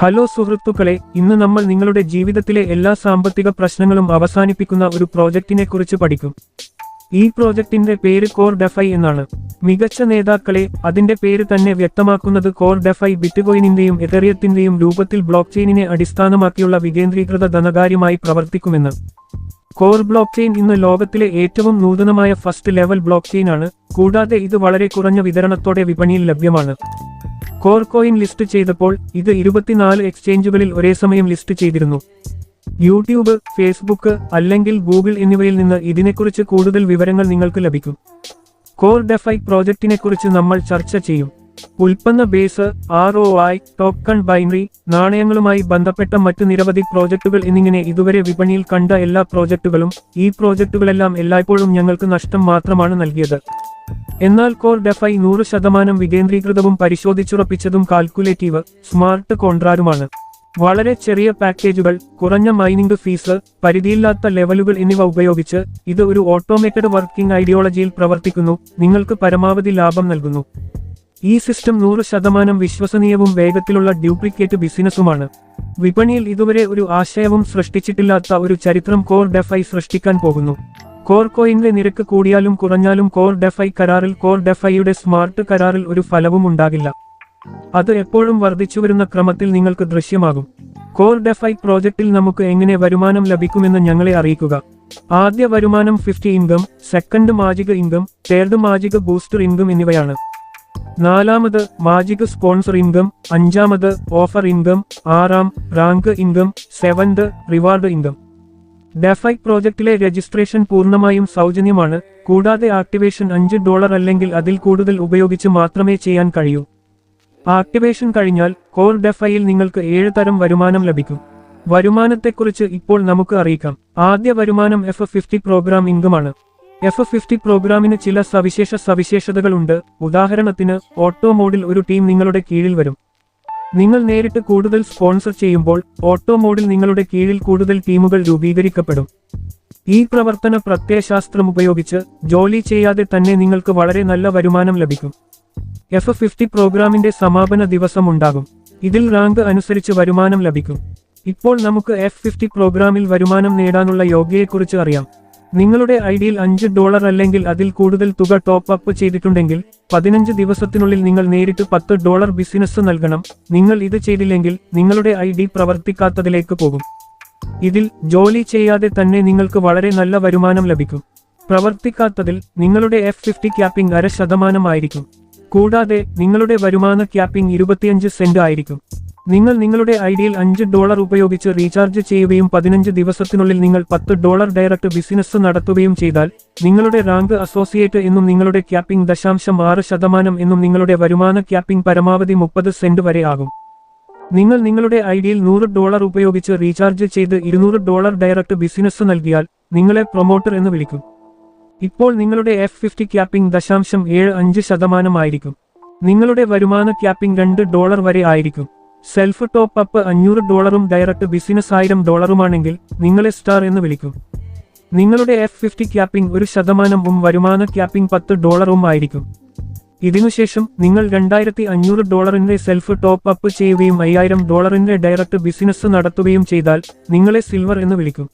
Hello സുഹൃത്തുക്കളെ ഇന്ന് നമ്മൾ നിങ്ങളുടെ ജീവിതത്തിലെ എല്ലാ സാമ്പത്തിക പ്രശ്നങ്ങളും അവസാനിപ്പിക്കുന്ന ഒരു പ്രോജക്റ്റിനെ കുറിച്ച് പഠിക്കും. ഈ പ്രോജക്റ്റിന്റെ പേര് കോർ ഡെഫൈ എന്നാണ്. മികച്ച നേതാക്കളെ അതിന്റെ പേര് തന്നെ വ്യക്തമാക്കുന്നത് കോർ ഡെഫൈ ബിറ്റ്കോയിനിന്റെയും എതറിയത്തിന്റെയും രൂപത്തിൽ ബ്ലോക്ക് ചെയിനിനെ അടിസ്ഥാനമാക്കിയുള്ള വികേന്ദ്രീകൃത ധനകാര്യമായി പ്രവർത്തിക്കുമെന്ന്. കോർ ബ്ലോക്ക് ചെയിൻ ഇന്ന് ലോകത്തിലെ ഏറ്റവും നൂതനമായ ഫസ്റ്റ് ലെവൽ ബ്ലോക്ക് ചെയിൻ ആണ്. കൂടാതെ ഇത് വളരെ കുറഞ്ഞ വിതരണത്തോടെ വിപണിയിൽ ലഭ്യമാണ്. കോർ കോയിൻ ലിസ്റ്റ് ചെയ്തപ്പോൾ ഇത് ഇരുപത്തിനാല് എക്സ്ചേഞ്ചുകളിൽ ഒരേ സമയം ലിസ്റ്റ് ചെയ്തിരുന്നു. യൂട്യൂബ് ഫേസ്ബുക്ക് അല്ലെങ്കിൽ ഗൂഗിൾ എന്നിവയിൽ നിന്ന് ഇതിനെക്കുറിച്ച് കൂടുതൽ വിവരങ്ങൾ നിങ്ങൾക്ക് ലഭിക്കും. കോർ ഡെഫൈ പ്രോജക്റ്റിനെക്കുറിച്ച് നമ്മൾ ചർച്ച ചെയ്യും. ഉൽപ്പന്ന base R O I token binary നാണയങ്ങളുമായി ബന്ധപ്പെട്ട മറ്റ് നിരവധി പ്രോജക്റ്റുകൾ എന്നിങ്ങനെ ഇതുവരെ വിപണിയിൽ കണ്ട എല്ലാ പ്രോജക്റ്റുകളും ഈ പ്രോജക്റ്റുകളെല്ലാം എല്ലായ്പ്പോഴും ഞങ്ങൾക്ക് നഷ്ടം മാത്രമാണ് നൽകിയത്. എന്നാൽ കോർ ഡെഫൈ നൂറ് ശതമാനം വികേന്ദ്രീകൃതവും പരിശോധിച്ചുറപ്പിച്ചതും കാൽക്കുലേറ്റീവ് സ്മാർട്ട് കോൺട്രാരുമാണ് വളരെ ചെറിയ പാക്കേജുകൾ കുറഞ്ഞ മൈനിംഗ് ഫീസ് പരിധിയില്ലാത്ത ലെവലുകൾ എന്നിവ ഉപയോഗിച്ച് ഇത് ഒരു ഓട്ടോമേറ്റഡ് വർക്കിംഗ് ഐഡിയോളജിയിൽ പ്രവർത്തിക്കുന്നു നിങ്ങൾക്ക് പരമാവധി ലാഭം നൽകുന്നു. ഈ സിസ്റ്റം നൂറ് ശതമാനം വിശ്വസനീയവും വേഗത്തിലുള്ള ഡ്യൂപ്ലിക്കേറ്റ് ബിസിനസ്സുമാണ്. വിപണിയിൽ ഇതുവരെ ഒരു ആശയവും സൃഷ്ടിച്ചിട്ടില്ലാത്ത ഒരു ചരിത്രം കോർ ഡെഫൈ സൃഷ്ടിക്കാൻ പോകുന്നു. കോർ കോയിന്റെ നിരക്ക് കൂടിയാലും കുറഞ്ഞാലും കോർ ഡെഫൈ കരാറിൽ കോർ ഡെഫൈയുടെ സ്മാർട്ട് കരാറിൽ ഒരു ഫലവും ഉണ്ടാകില്ല. അത് എപ്പോഴും വർദ്ധിച്ചുവരുന്ന ക്രമത്തിൽ നിങ്ങൾക്ക് ദൃശ്യമാകും. കോർ ഡെഫൈ പ്രോജക്റ്റിൽ നമുക്ക് എങ്ങനെ വരുമാനം ലഭിക്കുമെന്ന് ഞങ്ങളെ അറിയിക്കുക. ആദ്യ വരുമാനം fifty income second magic income third magic booster income എന്നിവയാണ്. നാലാമത് മാജിക് സ്പോൺസർ ഇൻകം അഞ്ചാമത് ഓഫർ ഇൻകം ആറാം rank income seventh reward income. DeFi പ്രോജക്റ്റിലെ registration പൂർണമായും സൗജന്യമാണ് കൂടാതെ ആക്ടിവേഷൻ അഞ്ച് ഡോളർ അല്ലെങ്കിൽ അതിൽ കൂടുതൽ ഉപയോഗിച്ച് മാത്രമേ ചെയ്യാൻ കഴിയൂ. ആക്ടിവേഷൻ കഴിഞ്ഞാൽ കോർ ഡെഫൈയിൽ നിങ്ങൾക്ക് ഏഴ് തരം വരുമാനം ലഭിക്കും. വരുമാനത്തെക്കുറിച്ച് ഇപ്പോൾ നമുക്ക് അറിയിക്കാം. ആദ്യ വരുമാനം എഫ് ഫിഫ്റ്റി പ്രോഗ്രാം ഇൻകമാണ്. എഫ് ഫിഫ്റ്റി പ്രോഗ്രാമിന് ചില സവിശേഷ സവിശേഷതകളുണ്ട്. ഉദാഹരണത്തിന് ഓട്ടോ മോഡിൽ ഒരു ടീം നിങ്ങളുടെ കീഴിൽ വരും. നിങ്ങൾ നേരിട്ട് കൂടുതൽ സ്പോൺസർ ചെയ്യുമ്പോൾ ഓട്ടോ മോഡിൽ നിങ്ങളുടെ കീഴിൽ കൂടുതൽ ടീമുകൾ രൂപീകരിക്കപ്പെടും. ഈ പ്രവർത്തന പ്രത്യയശാസ്ത്രം ഉപയോഗിച്ച് ജോലി ചെയ്യാതെ തന്നെ നിങ്ങൾക്ക് വളരെ നല്ല വരുമാനം ലഭിക്കും. എഫ് ഫിഫ്റ്റി പ്രോഗ്രാമിന്റെ സമാപന ദിവസം ഉണ്ടാകും. ഇതിൽ റാങ്ക് അനുസരിച്ച് വരുമാനം ലഭിക്കും. ഇപ്പോൾ നമുക്ക് എഫ് ഫിഫ്റ്റി പ്രോഗ്രാമിൽ വരുമാനം നേടാനുള്ള യോഗ്യയെക്കുറിച്ച് അറിയാം. നിങ്ങളുടെ ഐഡിയിൽ അഞ്ച് ഡോളർ അല്ലെങ്കിൽ അതിൽ കൂടുതൽ തുക ടോപ്പ് അപ്പ് ചെയ്തിട്ടുണ്ടെങ്കിൽ പതിനഞ്ച് ദിവസത്തിനുള്ളിൽ നിങ്ങൾ നേരിട്ട് പത്ത് ഡോളർ ബിസിനസ് നൽകണം. നിങ്ങൾ ഇത് ചെയ്തില്ലെങ്കിൽ നിങ്ങളുടെ ഐ ഡി പ്രവർത്തിക്കാത്തതിലേക്ക് പോകും. ഇതിൽ ജോലി ചെയ്യാതെ തന്നെ നിങ്ങൾക്ക് വളരെ നല്ല വരുമാനം ലഭിക്കും. പ്രവർത്തിക്കാത്തതിൽ നിങ്ങളുടെ എഫ് ഫിഫ്റ്റി ക്യാപ്പിംഗ് അര ശതമാനമായിരിക്കും കൂടാതെ നിങ്ങളുടെ വരുമാന ക്യാപ്പിംഗ് ഇരുപത്തിയഞ്ച് സെന്റ് ആയിരിക്കും. നിങ്ങൾ നിങ്ങളുടെ ഐഡിയിൽ അഞ്ച് ഡോളർ ഉപയോഗിച്ച് റീചാർജ് ചെയ്യുകയും പതിനഞ്ച് ദിവസത്തിനുള്ളിൽ നിങ്ങൾ പത്ത് ഡോളർ ഡയറക്ട് ബിസിനസ് നടത്തുകയും ചെയ്താൽ നിങ്ങളുടെ റാങ്ക് അസോസിയേറ്റ് എന്നും നിങ്ങളുടെ ക്യാപ്പിംഗ് ദശാംശം ആറ് ശതമാനം എന്നും നിങ്ങളുടെ വരുമാന ക്യാപ്പിംഗ് പരമാവധി മുപ്പത് സെന്റ് വരെ ആകും. നിങ്ങൾ നിങ്ങളുടെ ഐഡിയിൽ നൂറ് ഡോളർ ഉപയോഗിച്ച് റീചാർജ് ചെയ്ത് ഇരുന്നൂറ് ഡോളർ ഡയറക്ട് ബിസിനസ് നൽകിയാൽ നിങ്ങളെ പ്രൊമോട്ടർ എന്ന് വിളിക്കും. ഇപ്പോൾ നിങ്ങളുടെ എഫ് ഫിഫ്റ്റി ക്യാപ്പിംഗ് ദശാംശം ഏഴ് അഞ്ച് ശതമാനമായിരിക്കും നിങ്ങളുടെ വരുമാന ക്യാപ്പിംഗ് രണ്ട് ഡോളർ വരെ ആയിരിക്കും. സെൽഫ് ടോപ്പ് അപ്പ് അഞ്ഞൂറ് ഡോളറും ഡയറക്റ്റ് ബിസിനസ് ആയിരം ഡോളറുമാണെങ്കിൽ നിങ്ങളെ സ്റ്റാർ എന്ന് വിളിക്കും. നിങ്ങളുടെ എഫ് ഫിഫ്റ്റി ക്യാപ്പിംഗ് ഒരു ശതമാനവും വരുമാന ക്യാപ്പിംഗ് പത്ത് ഡോളറും ആയിരിക്കും. ഇതിനുശേഷം നിങ്ങൾ രണ്ടായിരത്തി അഞ്ഞൂറ് ഡോളറിന്റെ സെൽഫ് ടോപ്പ് അപ്പ് ചെയ്യുകയും അയ്യായിരം ഡോളറിന്റെ ഡയറക്റ്റ് ബിസിനസ് നടത്തുകയും ചെയ്താൽ നിങ്ങളെ സിൽവർ എന്ന് വിളിക്കും.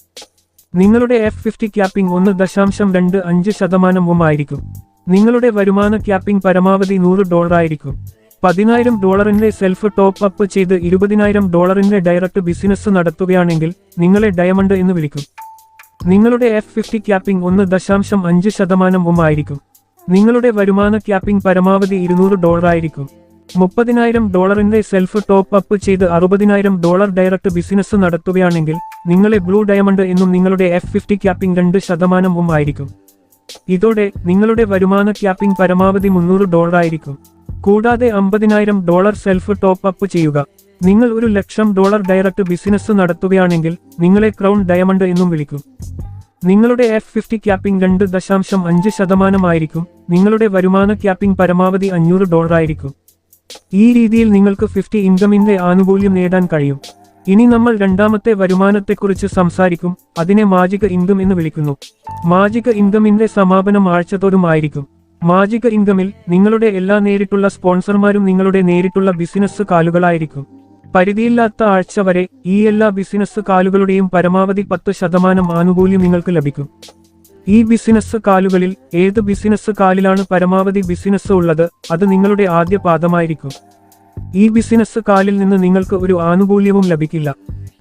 നിങ്ങളുടെ എഫ് ഫിഫ്റ്റി ക്യാപ്പിംഗ് ഒന്ന് ദശാംശം രണ്ട് അഞ്ച് ശതമാനവും ആയിരിക്കും നിങ്ങളുടെ വരുമാന ക്യാപ്പിംഗ് പരമാവധി നൂറ് ഡോളറായിരിക്കും. പതിനായിരം ഡോളറിന്റെ സെൽഫ് ടോപ്പ് അപ്പ് ചെയ്ത് ഇരുപതിനായിരം ഡോളറിന്റെ ഡയറക്ട് ബിസിനസ് നടത്തുകയാണെങ്കിൽ നിങ്ങളെ ഡയമണ്ട് എന്ന് വിളിക്കും. നിങ്ങളുടെ എഫ് ഫിഫ്റ്റി ക്യാപ്പിംഗ് ഒന്ന് ദശാംശം അഞ്ച് ശതമാനവും ആയിരിക്കും. നിങ്ങളുടെ വരുമാന ക്യാപ്പിംഗ് പരമാവധി ഇരുന്നൂറ് ഡോളറായിരിക്കും മുപ്പതിനായിരം ഡോളറിന്റെ സെൽഫ് ടോപ്പ് അപ്പ് ചെയ്ത് അറുപതിനായിരം ഡോളർ ഡയറക്ട് ബിസിനസ് നടത്തുകയാണെങ്കിൽ നിങ്ങളെ ബ്ലൂ ഡയമണ്ട് എന്നും നിങ്ങളുടെ എഫ് ഫിഫ്റ്റി ക്യാപ്പിംഗ് രണ്ട് ശതമാനവും ആയിരിക്കും. ഇതോടെ നിങ്ങളുടെ വരുമാന ക്യാപ്പിംഗ് പരമാവധി മുന്നൂറ് ഡോളറായിരിക്കും കൂടാതെ അമ്പതിനായിരം ഡോളർ സെൽഫ് ടോപ്പ് അപ്പ് ചെയ്യുക. നിങ്ങൾ ഒരു ലക്ഷം ഡോളർ ഡയറക്റ്റ് ബിസിനസ് നടത്തുകയാണെങ്കിൽ നിങ്ങളെ ക്രൗൺ ഡയമണ്ട് എന്നും വിളിക്കും. നിങ്ങളുടെ എഫ് ഫിഫ്റ്റി ക്യാപ്പിംഗ് രണ്ട് ദശാംശം അഞ്ച് ശതമാനമായിരിക്കും. നിങ്ങളുടെ വരുമാന ക്യാപ്പിംഗ് പരമാവധി അഞ്ഞൂറ് ഡോളറായിരിക്കും ഈ രീതിയിൽ നിങ്ങൾക്ക് ഫിഫ്റ്റി ഇൻകമിന്റെ ആനുകൂല്യം നേടാൻ കഴിയും. ഇനി നമ്മൾ രണ്ടാമത്തെ വരുമാനത്തെക്കുറിച്ച് സംസാരിക്കും. അതിനെ മാജിക ഇൻകം എന്ന് വിളിക്കുന്നു. മാജിക ഇൻകമിന്റെ സമാപനം ആഴ്ചതോറും ആയിരിക്കും. മാജിക ഇൻകമിൽ നിങ്ങളുടെ എല്ലാ നേരിട്ടുള്ള സ്പോൺസർമാരും നിങ്ങളുടെ നേരിട്ടുള്ള ബിസിനസ് കാലുകളായിരിക്കും. പരിധിയില്ലാത്ത ആഴ്ച വരെ ഈ എല്ലാ ബിസിനസ് കാലുകളുടെയും പരമാവധി പത്ത് ശതമാനം ആനുകൂല്യം നിങ്ങൾക്ക് ലഭിക്കും. ഈ ബിസിനസ് കാലുകളിൽ ഏത് ബിസിനസ് കാലിലാണ് പരമാവധി ബിസിനസ് ഉള്ളത് അത് നിങ്ങളുടെ ആദ്യ പാദമായിരിക്കും. ഈ ബിസിനസ് കാലിൽ നിന്ന് നിങ്ങൾക്ക് ഒരു ആനുകൂല്യവും ലഭിക്കില്ല.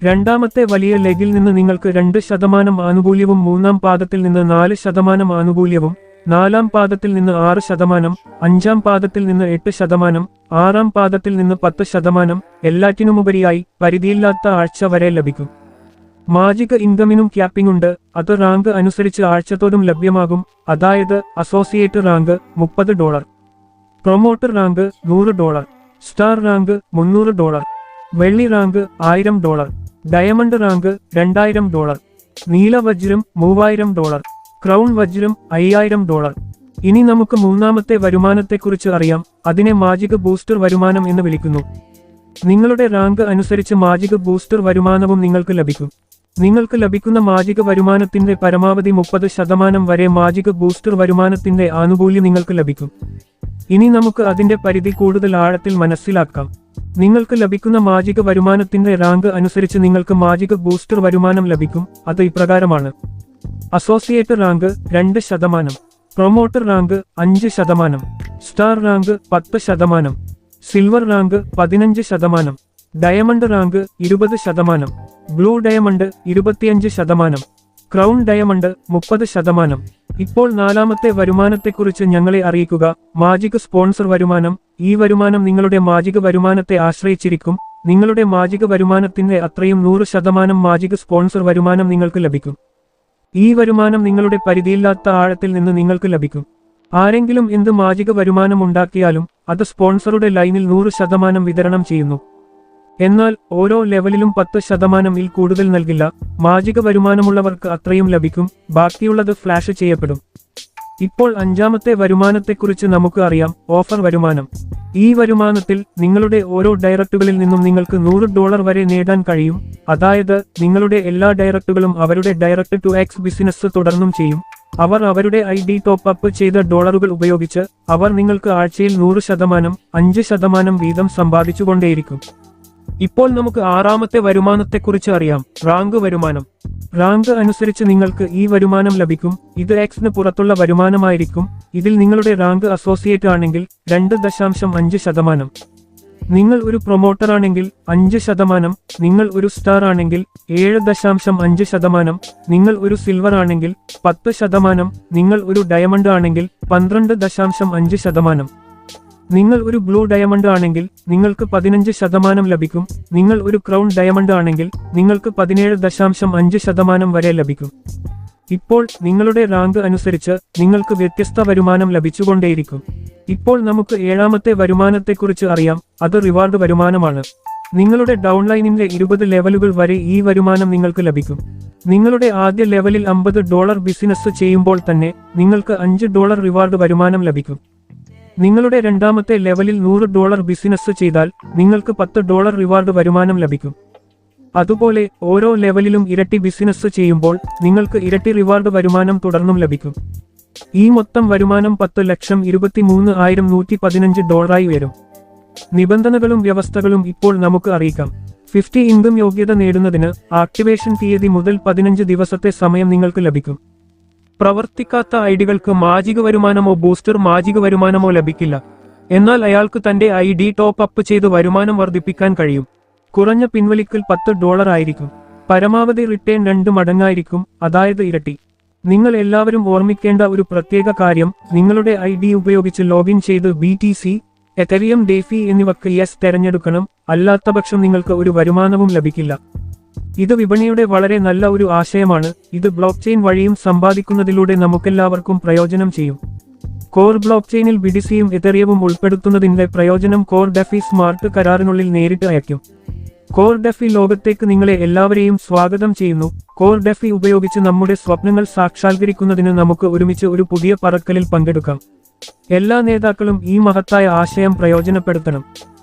രണ്ടാമത്തെ വലിയ ലെഗിൽ നിന്ന് നിങ്ങൾക്ക് രണ്ട് ശതമാനം ആനുകൂല്യവും മൂന്നാം പാദത്തിൽ നിന്ന് നാല് ശതമാനം ആനുകൂല്യവും നാലാം പാദത്തിൽ നിന്ന് ആറ് ശതമാനം അഞ്ചാം പാദത്തിൽ നിന്ന് എട്ട് ശതമാനം ആറാം പാദത്തിൽ നിന്ന് പത്ത് ശതമാനം എല്ലാറ്റിനുമുപരിയായി പരിധിയില്ലാത്ത ആഴ്ച വരെ ലഭിക്കും. മാജിക ഇൻകമിനും ക്യാപ്പിംഗ് ഉണ്ട് അത് റാങ്ക് അനുസരിച്ച് ആഴ്ചത്തോടും ലഭ്യമാകും അതായത് അസോസിയേറ്റ് റാങ്ക് മുപ്പത് ഡോളർ. പ്രൊമോട്ടർ റാങ്ക് നൂറ് ഡോളർ. സ്റ്റാർ റാങ്ക് മുന്നൂറ് ഡോളർ. വെള്ളി റാങ്ക് ആയിരം ഡോളർ. ഡയമണ്ട് റാങ്ക് രണ്ടായിരം ഡോളർ. നീലവജ്രം മൂവായിരം ഡോളർ. ക്രൗൺ വജ്രം അയ്യായിരം ഡോളർ. ഇനി നമുക്ക് മൂന്നാമത്തെ വരുമാനത്തെക്കുറിച്ച് അറിയാം. അതിനെ മാജിക ബൂസ്റ്റർ വരുമാനം എന്ന് വിളിക്കുന്നു. നിങ്ങളുടെ റാങ്ക് അനുസരിച്ച് മാജിക ബൂസ്റ്റർ വരുമാനവും നിങ്ങൾക്ക് ലഭിക്കും. നിങ്ങൾക്ക് ലഭിക്കുന്ന മാജിക വരുമാനത്തിന്റെ പരമാവധി മുപ്പത് ശതമാനം വരെ മാജിക ബൂസ്റ്റർ വരുമാനത്തിന്റെ ആനുകൂല്യം നിങ്ങൾക്ക് ലഭിക്കും. ഇനി നമുക്ക് അതിന്റെ പരിധി കൂടുതൽ ആഴത്തിൽ മനസ്സിലാക്കാം. നിങ്ങൾക്ക് ലഭിക്കുന്ന മാജിക വരുമാനത്തിന്റെ റാങ്ക് അനുസരിച്ച് നിങ്ങൾക്ക് മാജിക ബൂസ്റ്റർ വരുമാനം ലഭിക്കും. അത് ഇപ്രകാരമാണ്. അസോസിയേറ്റ് റാങ്ക് രണ്ട് ശതമാനം. പ്രൊമോട്ടർ റാങ്ക് അഞ്ച് ശതമാനം. സ്റ്റാർ റാങ്ക് പത്ത് ശതമാനം. സിൽവർ റാങ്ക് പതിനഞ്ച് ശതമാനം. ഡയമണ്ട് റാങ്ക് ഇരുപത് ശതമാനം. ബ്ലൂ ഡയമണ്ട് ഇരുപത്തിയഞ്ച് ശതമാനം. ക്രൗൺ ഡയമണ്ട് മുപ്പത് ശതമാനം. ഇപ്പോൾ നാലാമത്തെ വരുമാനത്തെക്കുറിച്ച് ഞങ്ങളെ അറിയിക്കുക. മാജിക് സ്പോൺസർ വരുമാനം. ഈ വരുമാനം നിങ്ങളുടെ മാജിക വരുമാനത്തെ ആശ്രയിച്ചിരിക്കും. നിങ്ങളുടെ മാജിക വരുമാനത്തിന്റെ അത്രയും നൂറ് ശതമാനം മാജിക് സ്പോൺസർ വരുമാനം നിങ്ങൾക്ക് ലഭിക്കും. ഈ വരുമാനം നിങ്ങളുടെ പരിധിയില്ലാത്ത ആഴത്തിൽ നിന്ന് നിങ്ങൾക്ക് ലഭിക്കും. ആരെങ്കിലും എന്ത് മാജിക വരുമാനം ഉണ്ടാക്കിയാലും അത് സ്പോൺസറുടെ ലൈനിൽ നൂറ് ശതമാനം വിതരണം ചെയ്യുന്നു. എന്നാൽ ഓരോ ലെവലിലും പത്ത് ശതമാനം ഇൽ കൂടുതൽ നൽകില്ല. മാജിക വരുമാനമുള്ളവർക്ക് അത്രയും ലഭിക്കും. ബാക്കിയുള്ളത് ഫ്ലാഷ് ചെയ്യപ്പെടും. ഇപ്പോൾ അഞ്ചാമത്തെ വരുമാനത്തെക്കുറിച്ച് നമുക്ക് അറിയാം ഓഫർ വരുമാനം. ഈ വരുമാനത്തിൽ നിങ്ങളുടെ ഓരോ ഡയറക്റ്റുകളിൽ നിന്നും നിങ്ങൾക്ക് നൂറ് ഡോളർ വരെ നേടാൻ കഴിയും അതായത് നിങ്ങളുടെ എല്ലാ ഡയറക്റ്റുകളും അവരുടെ ഡയറക്റ്റ് ടു എക്സ് ബിസിനസ് തുടർന്നും ചെയ്യും. അവർ അവരുടെ ഐ ഡി ടോപ്പ് അപ്പ് ചെയ്ത ഡോളറുകൾ ഉപയോഗിച്ച് അവർ നിങ്ങൾക്ക് ആഴ്ചയിൽ നൂറ് ശതമാനം അഞ്ച് ശതമാനം വീതം സമ്പാദിച്ചുകൊണ്ടേയിരിക്കും. ഇപ്പോൾ നമുക്ക് ആറാമത്തെ വരുമാനത്തെക്കുറിച്ച് അറിയാം. റാങ്ക് വരുമാനം. റാങ്ക് അനുസരിച്ച് നിങ്ങൾക്ക് ഈ വരുമാനം ലഭിക്കും. ഇത് എക്സിന് പുറത്തുള്ള വരുമാനമായിരിക്കും. ഇതിൽ നിങ്ങളുടെ റാങ്ക് അസോസിയേറ്റ് ആണെങ്കിൽ രണ്ട് ദശാംശം അഞ്ച് ശതമാനം. നിങ്ങൾ ഒരു പ്രൊമോട്ടർ ആണെങ്കിൽ അഞ്ച് ശതമാനം. നിങ്ങൾ ഒരു സ്റ്റാർ ആണെങ്കിൽ ഏഴ് ദശാംശം അഞ്ച് ശതമാനം. നിങ്ങൾ ഒരു സിൽവർ ആണെങ്കിൽ പത്ത് ശതമാനം. നിങ്ങൾ ഒരു ഡയമണ്ട് ആണെങ്കിൽ പന്ത്രണ്ട് ദശാംശം അഞ്ച് ശതമാനം. നിങ്ങൾ ഒരു ബ്ലൂ ഡയമണ്ട് ആണെങ്കിൽ നിങ്ങൾക്ക് പതിനഞ്ച് ശതമാനം ലഭിക്കും. നിങ്ങൾ ഒരു ക്രൗൺ ഡയമണ്ട് ആണെങ്കിൽ നിങ്ങൾക്ക് പതിനേഴ് ദശാംശം അഞ്ച് ശതമാനം വരെ ലഭിക്കും. ഇപ്പോൾ നിങ്ങളുടെ റാങ്ക് അനുസരിച്ച് നിങ്ങൾക്ക് വ്യത്യസ്ത വരുമാനം ലഭിച്ചുകൊണ്ടേയിരിക്കും. ഇപ്പോൾ നമുക്ക് ഏഴാമത്തെ വരുമാനത്തെക്കുറിച്ച് അറിയാം. അത് റിവാർഡ് വരുമാനമാണ്. നിങ്ങളുടെ ഡൗൺലൈനിന്റെ ഇരുപത് ലെവലുകൾ വരെ ഈ വരുമാനം നിങ്ങൾക്ക് ലഭിക്കും. നിങ്ങളുടെ ആദ്യ ലെവലിൽ അമ്പത് ഡോളർ ബിസിനസ് ചെയ്യുമ്പോൾ തന്നെ നിങ്ങൾക്ക് അഞ്ച് ഡോളർ റിവാർഡ് വരുമാനം ലഭിക്കും. നിങ്ങളുടെ രണ്ടാമത്തെ ലെവലിൽ നൂറ് ഡോളർ ബിസിനസ് ചെയ്താൽ നിങ്ങൾക്ക് പത്ത് ഡോളർ റിവാർഡ് വരുമാനം ലഭിക്കും. അതുപോലെ ഓരോ ലെവലിലും ഇരട്ടി ബിസിനസ് ചെയ്യുമ്പോൾ നിങ്ങൾക്ക് ഇരട്ടി റിവാർഡ് വരുമാനം തുടർന്നും ലഭിക്കും. ഈ മൊത്തം വരുമാനം പത്ത് ലക്ഷം ഇരുപത്തിമൂന്ന് ആയിരം നൂറ്റി പതിനഞ്ച് ഡോളറായി വരും. നിബന്ധനകളും വ്യവസ്ഥകളും ഇപ്പോൾ നമുക്ക് അറിയിക്കാം. ഫിഫ്റ്റി ഇൻകം യോഗ്യത നേടുന്നതിന് ആക്ടിവേഷൻ തീയതി മുതൽ പതിനഞ്ച് ദിവസത്തെ സമയം നിങ്ങൾക്ക് ലഭിക്കും. പ്രവർത്തിക്കാത്ത ഐഡികൾക്ക് മാജിക വരുമാനമോ ബൂസ്റ്റർ മാജിക വരുമാനമോ ലഭിക്കില്ല. എന്നാൽ അയാൾക്ക് തന്റെ ഐ ഡി ടോപ്പ് അപ്പ് ചെയ്ത് വരുമാനം വർദ്ധിപ്പിക്കാൻ കഴിയും. കുറഞ്ഞ പിൻവലിക്കൽ പത്ത് ഡോളർ ആയിരിക്കും. പരമാവധി റിട്ടേൺ രണ്ട് മടങ്ങായിരിക്കും. അതായത് ഇരട്ടി. നിങ്ങൾ എല്ലാവരും ഓർമ്മിക്കേണ്ട ഒരു പ്രത്യേക കാര്യം നിങ്ങളുടെ ഐ ഡി ഉപയോഗിച്ച് ലോഗിൻ ചെയ്ത് B T C Ethereum DeFi എന്നിവക്ക് യെസ് തെരഞ്ഞെടുക്കണം. അല്ലാത്തപക്ഷം നിങ്ങൾക്ക് ഒരു വരുമാനവും ലഭിക്കില്ല. ഇത് വിപണിയുടെ വളരെ നല്ല ഒരു ആശയമാണ്. ഇത് ബ്ലോക്ക് ചെയിൻ വഴിയും സമ്പാദിക്കുന്നതിലൂടെ നമുക്കെല്ലാവർക്കും പ്രയോജനം ചെയ്യും. കോർ ബ്ലോക്ക് ചെയിനിൽ ബിഡിസിയും എതെറിയവും ഉൾപ്പെടുത്തുന്നതിന്റെ പ്രയോജനം കോർ ഡെഫി സ്മാർട്ട് കരാറിനുള്ളിൽ നേരിട്ട് അയക്കും കോർ ഡെഫി ലോകത്തേക്ക് നിങ്ങളെ എല്ലാവരെയും സ്വാഗതം ചെയ്യുന്നു. കോർ ഡെഫി ഉപയോഗിച്ച് നമ്മുടെ സ്വപ്നങ്ങൾ സാക്ഷാത്കരിക്കുന്നതിന് നമുക്ക് ഒരുമിച്ച് ഒരു പുതിയ പറക്കലിൽ പങ്കെടുക്കാം. എല്ലാ നേതാക്കളും ഈ മഹത്തായ ആശയം പ്രയോജനപ്പെടുത്തണം.